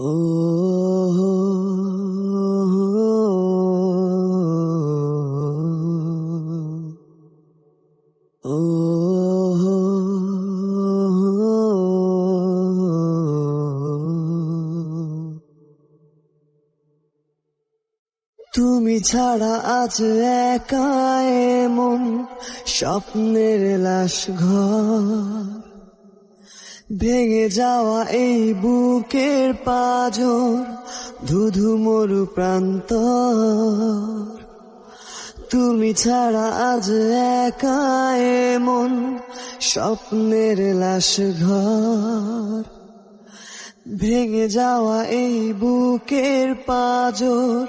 ও তুমি ছাড়া আজ একা মন স্বপ্নের লাশ ঘর। ভেঙে যাওয়া এই বুকের পাজ ধুধু মরু প্রান্ত তুমি ছাড়া আজ একা এমন স্বপ্নের লাশ ঘর। ভেঙে যাওয়া এই বুকের পাজর,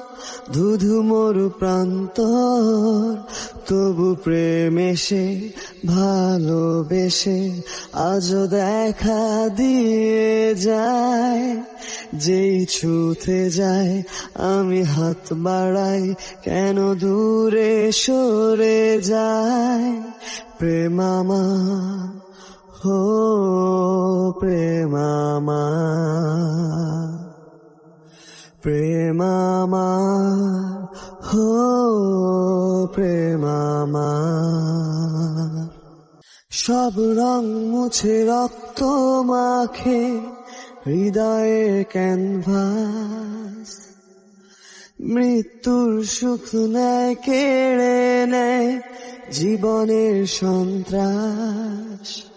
ধুধু মরু প্রান্তর। তবু প্রেম এসে, ভালোবেসে, আজও দেখা দিয়ে যায়। যেই ছুতে যায়, আমি হাত বাড়াই, কেন দূরে সরে যায়। প্রেম আমার হো প্রেমামা প্রেমামা হো প্রেমামা। সব রং মুছে রক্ত মাখে হৃদয়ে ক্যানভাস। মৃত্যুর সুখ নেয়, কেড়ে নেয় জীবনের সন্ত্রাস।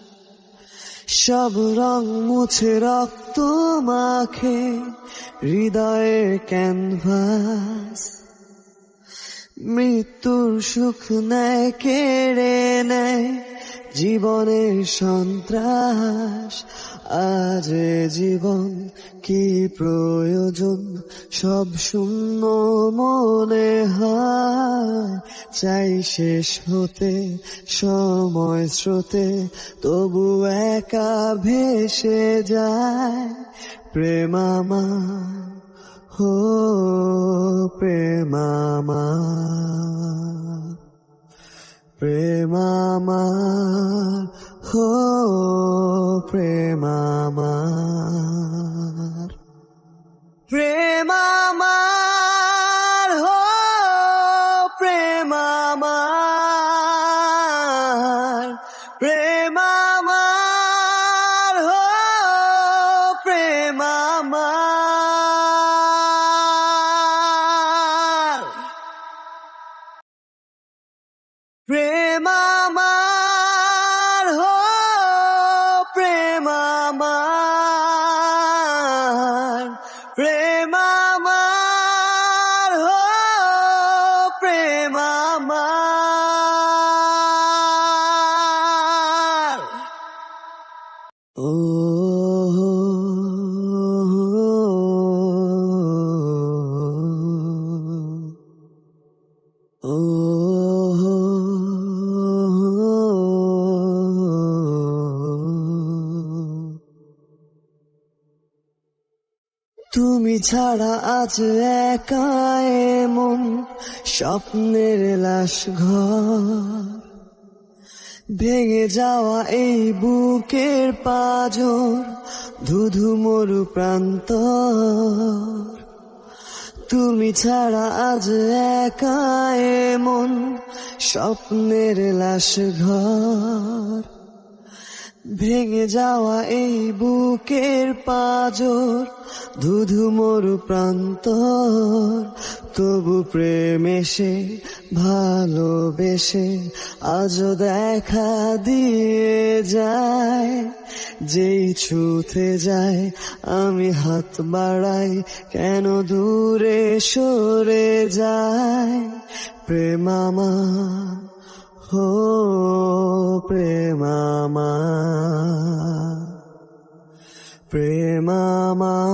সব রং মুছে রক্ত মাখে হৃদয়ের ক্যানভাস। মৃত্যুর সুখ নেয় কেড়ে নেয় জীবনের সন্ত্রাস, আজ জীবন কি প্রয়োজন? সব শূন্য মনে হয়, চাই শেষ হতে, সময় স্রোতে, তবু একা ভেসে যায়, প্রেমামা হো প্রেমামা। প্রেমামা হো প্রেমামার। প্রেমামার হো প্রেমামার। প্রেমামার প্রেমামার হো প্রেমামার প্রেমামার হো প্রেমামার ও তুমি ছাড়া আজ একা মন স্বপ্নের লাশ ঘর। ভেঙে যাওয়া এই বুকের পাজর, ধুধু মরু প্রান্ত তুমি ছাড়া আজ একা মন স্বপ্নের লাশ ঘর। ভেঙে যাওয়া এই বুকের পাজর, ধুধু মরু প্রান্তর। তবু প্রেম এসে, ভালোবেসে আজ দেখা দিয়ে যায়। যেই ছুতে যায়, আমি হাত বাড়াই, কেন দূরে সরে যায়। প্রেমামা হো প্রেমামা প্রেমামা হো প্রেমামা